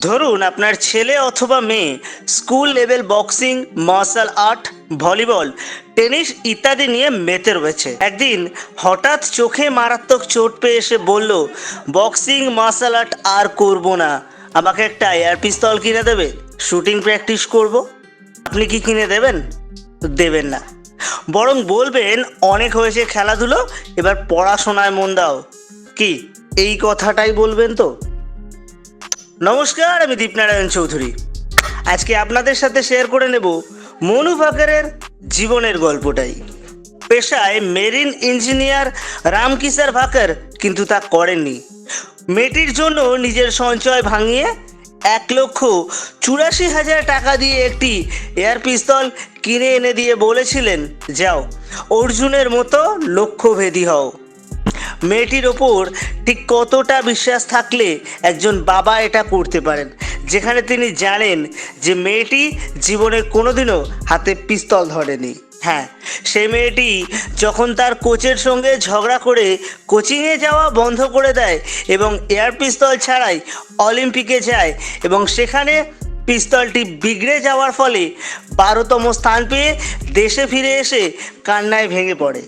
ধরুন আপনার ছেলে অথবা মেয়ে, school level boxing, martial art, volleyball, tennis ইত্যাদি নিয়ে মেতে রয়েছে। একদিন হঠাৎ চোখে মারাত্মক চোট পেয়ে এসে বলল, বক্সিং, মার্শাল আর্ট আর করব না। আমাকে একটা এয়ার পিস্তল কিনে দেবে? শুটিং প্র্যাকটিস করব? আপনি কি কিনে দেবেন? দেবেন না। বরং বলবেন, অনেক হয়েছে খেলাধুলো, এবার পড়াশোনায় মন দাও। কি, এই কথাটাই বলবেন তো? নমস্কার, আমি দীপনারায়ণ চৌধুরী। আজকে আপনাদের সাথে শেয়ার করে নেব মনু ভাকারের জীবনের গল্পটাই। পেশায় মেরিন ইঞ্জিনিয়ার রামকিসার ভাকার কিন্তু তা করেননি। মেয়েটির জন্য নিজের সঞ্চয় ভাঙিয়ে এক লক্ষ চুরাশি হাজার টাকা দিয়ে একটি এয়ার পিস্তল কিনে এনে দিয়ে বলেছিলেন, যাও, অর্জুনের মতো লক্ষ্যভেদী হও। মেয়েটির ওপর ঠিক কতটা বিশ্বাস থাকলে একজন বাবা এটা করতে পারেন। যেখানে তিনি জানেন যে মেয়েটি জীবনে কোনোদিনও হাতে পিস্তল ধরেনি। হ্যাঁ সেই মেয়েটি যখন তার কোচের সঙ্গে ঝগড়া করে কোচিংয়ে যাওয়া বন্ধ করে দেয় এবং এয়ার পিস্তল ছাড়াই অলিম্পিকে যায় এবং সেখানে পিস্তলটি বিগড়ে যাওয়ার ফলে বারোতম স্থান পেয়ে দেশে ফিরে এসে কান্নায় ভেঙে পড়ে।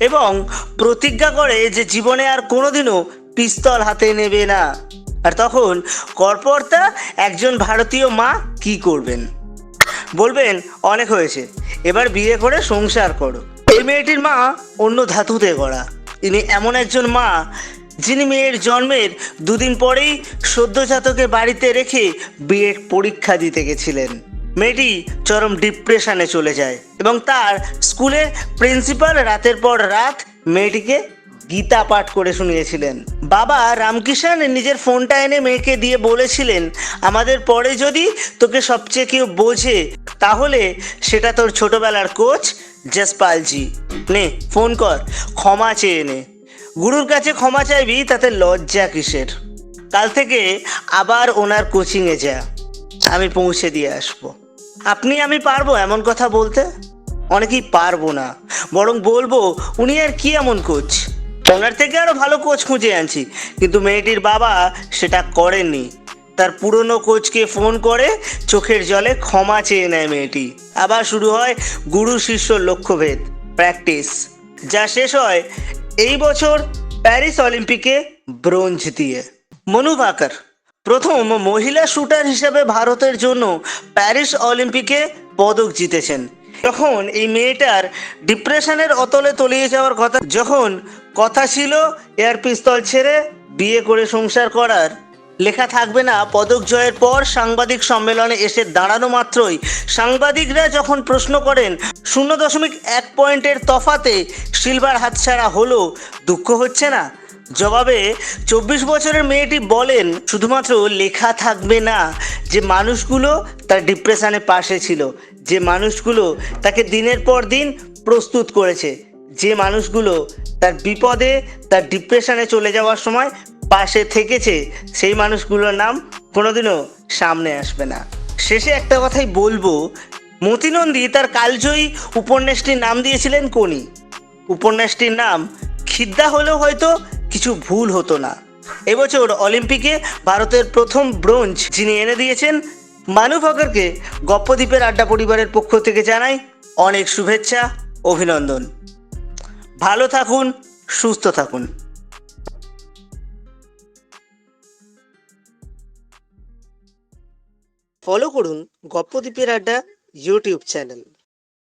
এবং প্রতিজ্ঞা করে যে জীবনে আর কোনোদিনও পিস্তল হাতে নেবে না। আর তখন কর্পর্তা একজন ভারতীয় মা কি করবেন? বলবেন, অনেক হয়েছে, এবার বিয়ে করে সংসার করো। এই মেয়েটির মা অন্য ধাতুতে গড়া। ইনি এমন একজন মা যিনি মেয়ের জন্মের দুদিন পরেই সদ্যজাতকে বাড়িতে রেখে বিয়ের পরীক্ষা দিতে গেছিলেন। মেয়েটি চরম ডিপ্রেশনে চলে যায় এবং তার স্কুলে প্রিন্সিপাল রাতের পর রাত মেয়েটিকে গীতা পাঠ করে শুনিয়েছিলেন। বাবা রামকিষান নিজের ফোনটা এনে মেয়েকে দিয়ে বলেছিলেন, আমাদের পরে যদি তোকে সবচেয়ে কেউ বোঝে, তাহলে সেটা তোর ছোটবেলার কোচ জসপালজি। নে, ফোন কর, ক্ষমা চেয়ে নে। গুরুর কাছে ক্ষমা চাইবি, তাতে লজ্জা কিসের? কাল থেকে আবার ওনার কোচিংয়ে যা। আমি পৌঁছে দিয়ে আসব। আপনি আমি পারব এমন কথা বলতে? অনেকেই পারব না। বরং বলব, উনি আর কি এমন কোচ? ওনার থেকে আরও ভালো কোচ খুঁজে আনছি। কিন্তু মেয়েটির বাবা সেটা করেননি। তার পুরনো কোচকে ফোন করে চোখের জলে ক্ষমা চেয়ে নেয় মেয়েটি। আবার শুরু হয় গুরু শিষ্য লক্ষ্যভেদ, প্র্যাকটিস, যা শেষ হয় এই বছর প্যারিস অলিম্পিকে ব্রোঞ্জ দিয়ে। মনু ভাকার। প্রথম মহিলা শুটার হিসেবে ভারতের জন্য প্যারিস অলিম্পিকে পদক জিতেছেন। তখন এই মেয়েটার ডিপ্রেশনের অতলে তলিয়ে যাওয়ার কথা, যখন কথা ছিল, এয়ার পিস্তল ছেড়ে বিয়ে করে সংসার করার, লেখা থাকবে না, পদক জয়ের পর সাংবাদিক সম্মেলনে এসে দাঁড়ানো মাত্রই সাংবাদিকরা যখন প্রশ্ন করেন, শূন্য দশমিক এক পয়েন্টের তফাতে সিলভার হাতছাড়া হলো, দুঃখ হচ্ছে না? জবাবে চব্বিশ বছরের মেয়েটি বলেন, শুধুমাত্র লেখা থাকবে না, যে মানুষগুলো তার ডিপ্রেশনে পাশে ছিল, যে মানুষগুলো তাকে দিনের পর দিন প্রস্তুত করেছে, যে মানুষগুলো তার বিপদে, তার ডিপ্রেশনে চলে যাওয়ার সময় পাশে থেকেছে, সেই মানুষগুলোর নাম কোনোদিনও সামনে আসবে না। শেষে একটা কথাই বলব, মতিনন্দী তার কালজয়ী উপন্যাসটির নাম দিয়েছিলেন কোনি। উপন্যাসটির নাম, খিদ্দা হলেও হয়তো কিছু ভুল হতো না। এবছর অলিম্পিকে ভারতের প্রথম ব্রোঞ্জ যিনি এনে দিয়েছেন, মানু ভগরকে গপ্পদ্বীপের আড্ডা পরিবারের পক্ষ থেকে জানাই অনেক শুভেচ্ছা, অভিনন্দন। ভালো থাকুন, সুস্থ থাকুন। ফলো করুন গপ্পদ্বীপের আড্ডা ইউটিউব চ্যানেল।